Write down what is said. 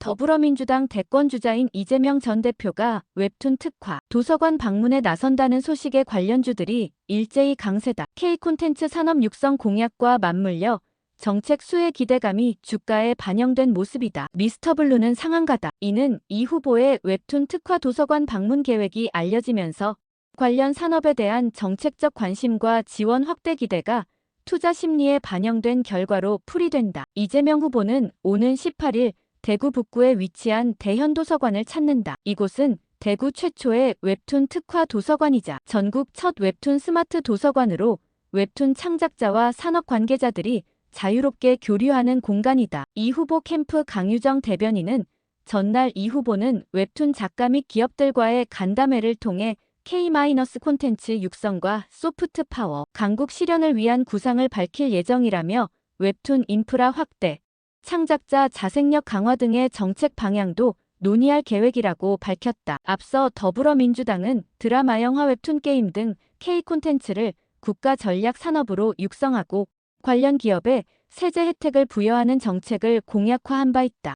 더불어민주당 대권 주자인 이재명 전 대표가 웹툰 특화, 도서관 방문에 나선다는 소식에 관련주들이 일제히 강세다. K 콘텐츠 산업 육성 공약과 맞물려 정책 수혜 기대감이 주가에 반영된 모습이다. 미스터블루는 상한가다. 이는 이 후보의 웹툰 특화 도서관 방문 계획이 알려지면서 관련 산업에 대한 정책적 관심과 지원 확대 기대가 투자 심리에 반영된 결과로 풀이된다. 이재명 후보는 오는 18일 대구 북구에 위치한 대현 도서관을 찾는다. 이곳은 대구 최초의 웹툰 특화 도서관이자 전국 첫 웹툰 스마트 도서관으로 웹툰 창작자와 산업 관계자들이 자유롭게 교류하는 공간이다. 이 후보 캠프 강유정 대변인은 전날 이 후보는 웹툰 작가 및 기업들과의 간담회를 통해 K- 콘텐츠 육성과 소프트 파워, 강국 실현을 위한 구상을 밝힐 예정이라며 웹툰 인프라 확대, 창작자 자생력 강화 등의 정책 방향도 논의할 계획이라고 밝혔다. 앞서 더불어민주당은 드라마 영화 웹툰 게임 등 K 콘텐츠를 국가 전략 산업으로 육성하고 관련 기업에 세제 혜택을 부여하는 정책을 공약화한 바 있다.